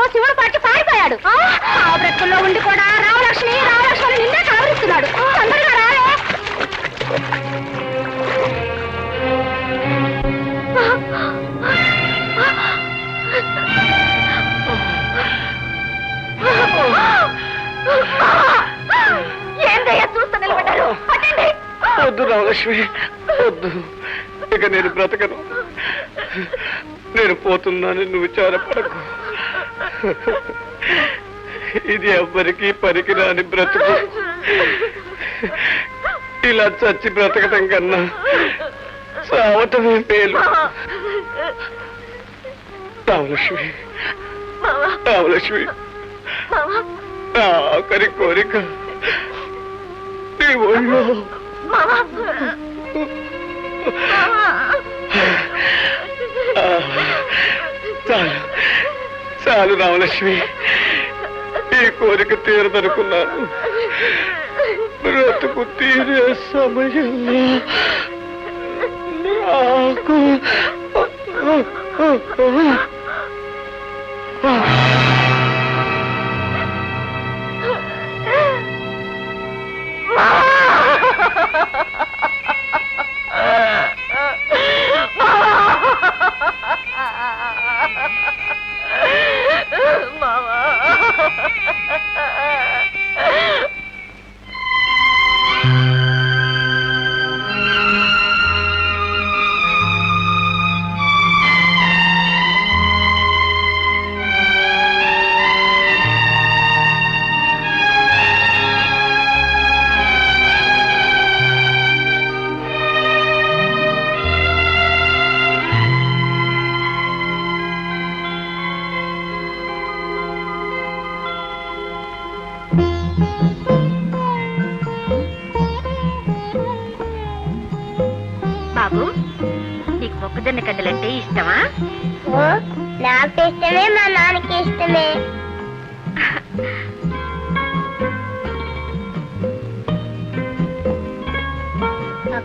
బ్రతుకుల్లో శివుడు పట్టి పారిపోయాడు. ఆ బ్రతుకుల్లో ఉండి కూడా రామలక్ష్మి రామలక్ష్మి నిన్నే కావరిస్తున్నాడు తొందరగా రాలే ఏందయ్యా చూస్తూ నిలబడ్డారు? పట్టండి. వద్దు రామలక్ష్మి వద్దు. ఇక నేను బ్రతకను. నేను పోతున్నాను నువ్వు విచారపడకు. ఇది ఎవ్వరికి పనికిరాని బ్రతుకు. ఇలా చచ్చి బ్రతకటం కన్నా చావటమే మేలు. రామలక్ష్మి రామలక్ష్మి ఆఖరి కోరిక నీ ఒళ్ళో. చాలు. చాలు రామలక్ష్మి ఈ కోరిక తీరదనుకున్నాను. బ్రతుకు తీరే సమయంలో నాకు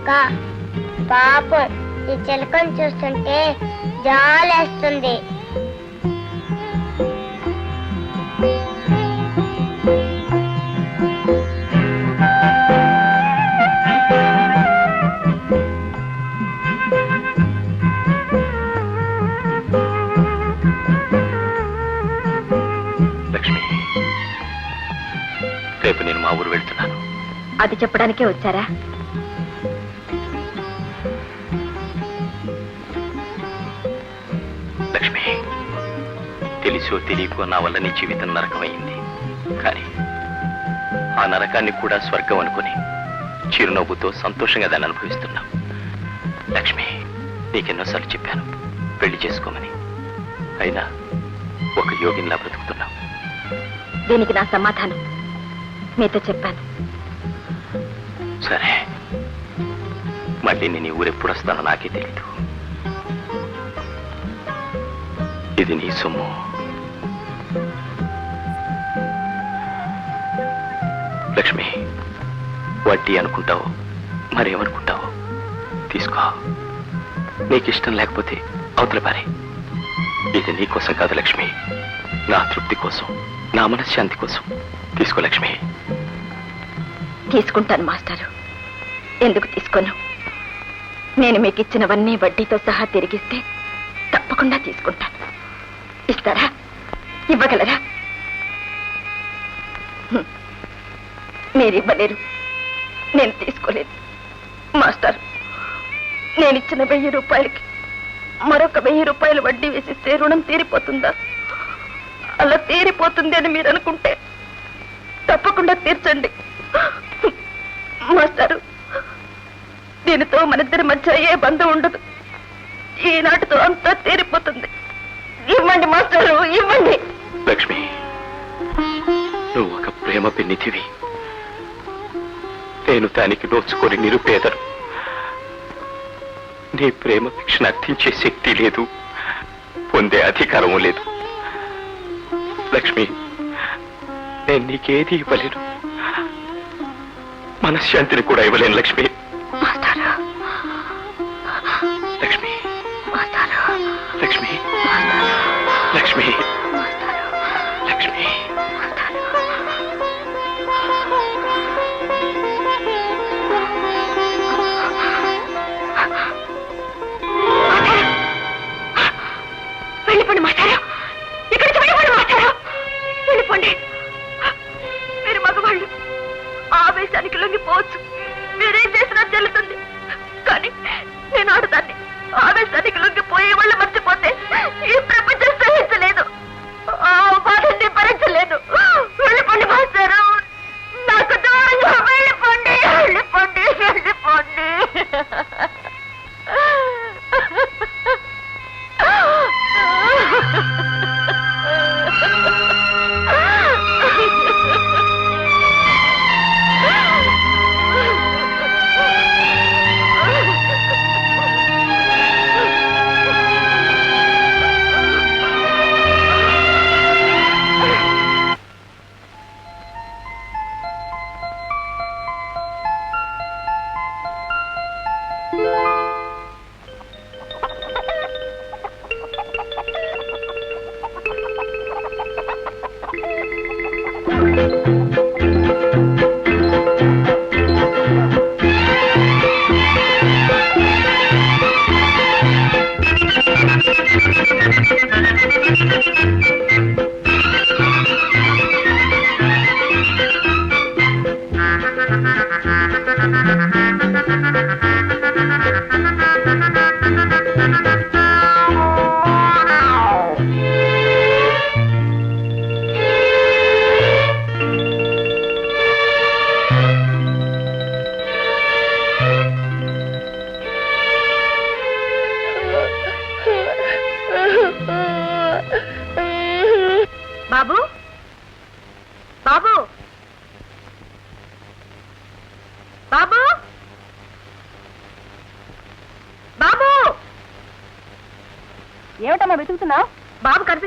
అక్క పాపం ఈ చిలకను చూస్తుంటే జాలేస్తుంది. లక్ష్మి రేపు నేను మా ఊరు వెళ్తున్నాను. అది చెప్పడానికే వచ్చారా? తెలిసో తెలియకో నా వల్ల నీ జీవితం నరకమైంది. కానీ ఆ నరకాన్ని కూడా స్వర్గం అనుకుని చిరునవ్వుతో సంతోషంగా దాన్ని అనుభవిస్తున్నాం లక్ష్మి నీకెన్నోసార్లు చెప్పాను పెళ్ళి చేసుకోమని. అయినా ఒక యోగిన్లా బ్రతుకుతున్నాం దీనికి నా సమాధానం. మీతో చెప్పాను. సరే. మళ్ళీ నేను ఊరెప్పుడు వస్తానో నాకే తెలీదు. ఇది నీ సొమ్ము. లక్ష్మి వడ్డీ అనుకుంటావు మరేమనుకుంటావు? తీసుకో. నీకు ఇష్టం లేకపోతే అవతల పారే. ఇది నీ కోసం కాదు లక్ష్మి. నా తృప్తి కోసం నా మనశ్శాంతి కోసం. తీసుకో లక్ష్మి. తీసుకుంటాను మాస్టారు. ఎందుకు తీసుకోను? నేను మీకు ఇచ్చినవన్నీ వడ్డీతో సహా తిరిగిస్తే తప్పకుండా తీసుకుంటాను. ఇస్తారా? ఇవ్వగలరా? మీరు ఇవ్వలేరు నేను తీసుకోలేదు. మాస్టర్ నేను ఇచ్చిన వెయ్యి రూపాయలకి మరొక వెయ్యి రూపాయలు వడ్డీ వేసిస్తే రుణం తీరిపోతుందా? అలా తీరిపోతుంది అని మీరు అనుకుంటే తప్పకుండా తీర్చండి. మాస్టారు దీనితో మనిద్దరి మధ్య ఏ బంధం ఉండదు. ఈనాటితో అంతా తీరిపోతుంది. ఇవ్వండి మాస్టారు ఇవ్వండి. లక్ష్మి నువ్వు ఒక ప్రేమ పెన్నితివి. నేను దానికి నోచుకొని నిరుపేదను. నీ ప్రేమ శిక్షణ అర్థించే శక్తి లేదు పొందే అధికారము లేదు. లక్ష్మి నేను నీకేది ఇవ్వలేను. మనశ్శాంతిని కూడా ఇవ్వలేను లక్ష్మి. లొంగిపోవచ్చు మీరేం చేసినా చెల్లుతుంది. కానీ నేను ఆడదాన్ని. ఆవేశానికి లొంగిపోయి వాళ్ళు మర్చిపోతే ఈ ప్రపంచం సహించలేదు. ఆ బాధని భరించలేదు వెళ్ళిపోండి మాస్టారు. నాకు దూరంగా వెళ్ళిపోండి వెళ్ళిపోండి వెళ్ళిపోండి.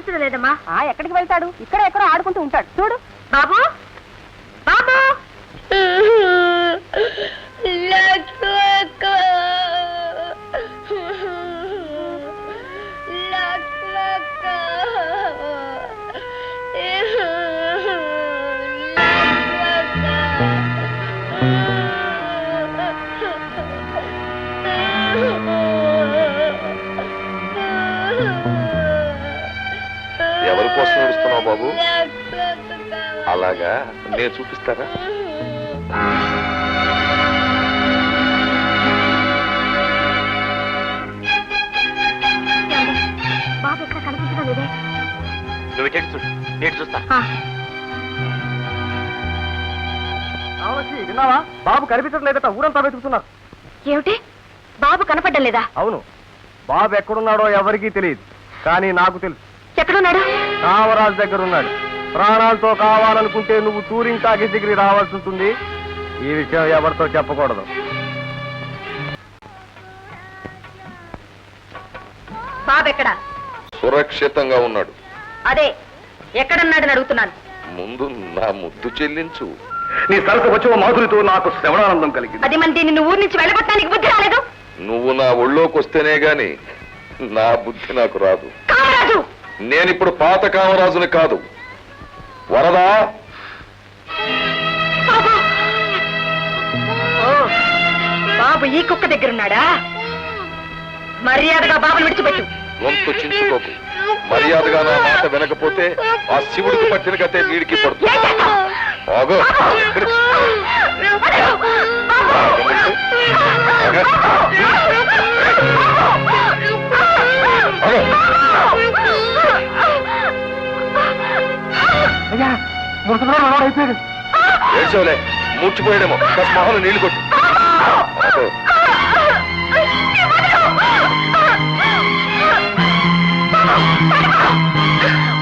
కనిపించడం లేదమ్మా. ఎక్కడికి వెళ్తాడు? ఇక్కడ ఎక్కడో ఆడుకుంటూ ఉంటాడు. చూడు. బాబు! బాబు! కోసం ఏడుస్తున్నావు బాబు అలాగా? నేను చూపిస్తారా బాబు ఎక్కడ కనిపించడం లేదే నువ్వు ఇటు చూడు నేను చూస్తా. విన్నావా? బాబు కనిపించడం లేదట ఊరంతా వెతుకుతున్నారు. ఏమిటి? బాబు కనపడ్డం లేదా? అవును. బాబు ఎక్కడున్నాడో ఎవరికీ తెలియదు కానీ నాకు తెలుసు. ఎక్కడున్నాడు? కామరాజు దగ్గర ఉన్నాడు ప్రాణాలతో కావాలనుకుంటే నువ్వు టూరింగ్ టాకీస్ దగ్గరికి రావాల్సి ఉంటుంది. ఈ విషయం ఎవరితో చెప్పకూడదు. బాబు ఎక్కడ సురక్షితంగా ఉన్నాడు. అదే ఎక్కడున్నాడని అడుగుతున్నాను. ముందు నా ముద్దు చెల్లించు. నీ సరసు వచ్చిన మాధురితో నాకు శ్రవణానందం కలిగింది. అది మంది నిన్ను ఊరి నుంచి వెళ్ళగొట్టడానికి బుద్ధి రాలేదు? నువ్వు నా ఒళ్ళోకి వస్తేనే గాని నా బుద్ధి నాకు రాదు. కామరాజు! నేనిప్పుడు పాత కామరాజుని కాదు. వరదా? బాబు! బాబు ఈ కుక్క దగ్గరున్నాడా? మర్యాదగా బాబుని విడిచిపెట్టు. గొంతు చించుకోకు. మర్యాదగా నా మాట వినకపోతే ఆ శివుడికి పట్టిన కతే వీడికి పడుతుంది? ఆగో. మురుసలో అయిపోయాడు. ఏడ్చోలే మూర్చిపోయాడేమో కాస్త మొహంలో నీళ్ళు కొట్టు.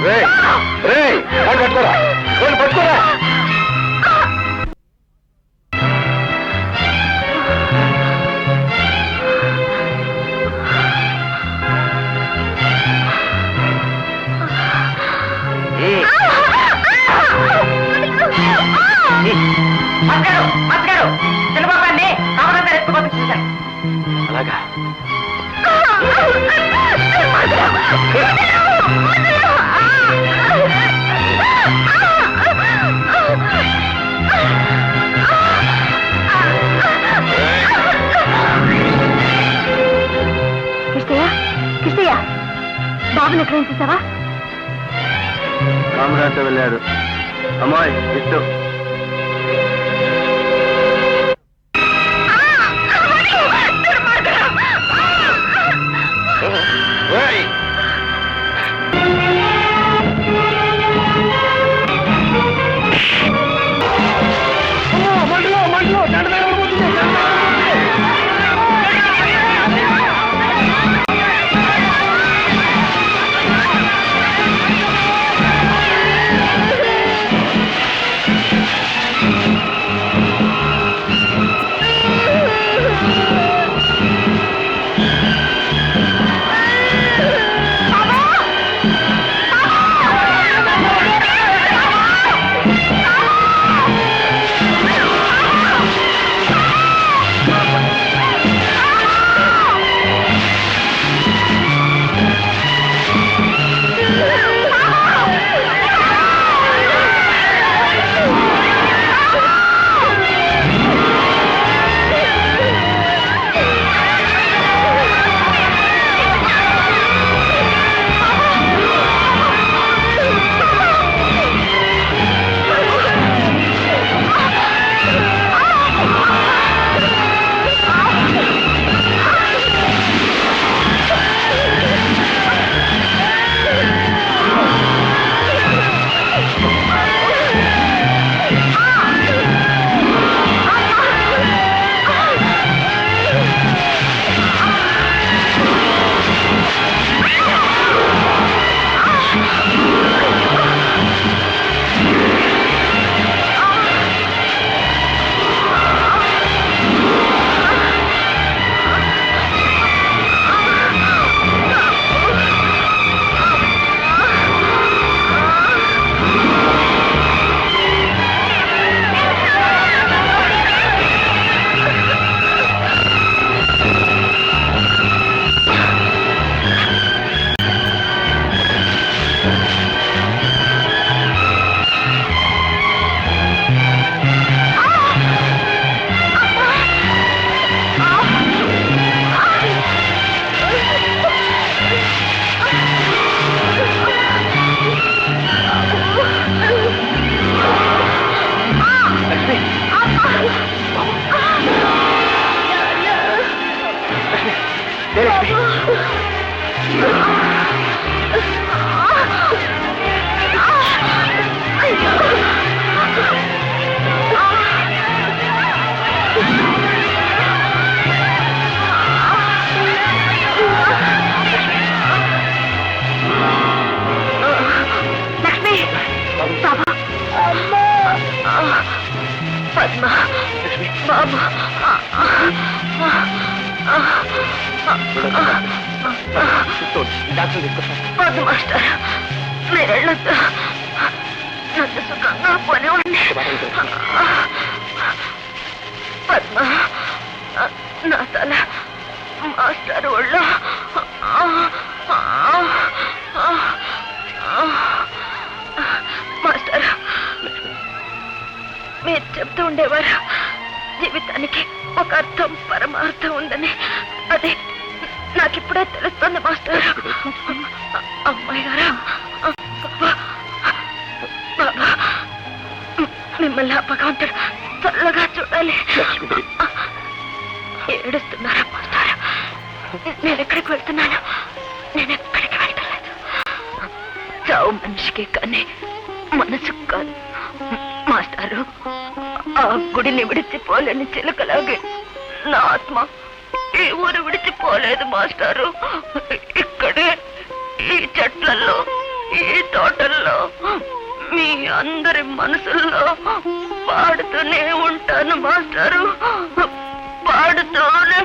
రేయ్, రేయ్, పట్టుకోరా పట్టుకోరా. అలాగా. కిష్టయ్య కిష్టయ్య బాబుని ఎక్కడైనా చూసావా? కామరాజుతో వెళ్ళాడు. అమ్మాయి ఇట్టు ఆ భగవంతుడు చల్లగా చూడాలి. ఏడుస్తున్నారా మాస్టర్ నేను ఎక్కడికి వెళ్తున్నాను? నేను ఎక్కడికి వెళ్ళలేదు. చావు మనిషికి కానీ మనసు కాదు. మాస్టారు ఆ గుడిని విడిచిపోలేని చిలుకలాగే నా ఆత్మ ఈ ఊరు విడిచిపోలేదు మాస్టారు. ఇక్కడే ఈ చెట్లలో ఈ తోటల్లో మీ అందరి మనసుల్లో పాడుతూనే ఉంటాను మాస్టారు. పాడుతూనే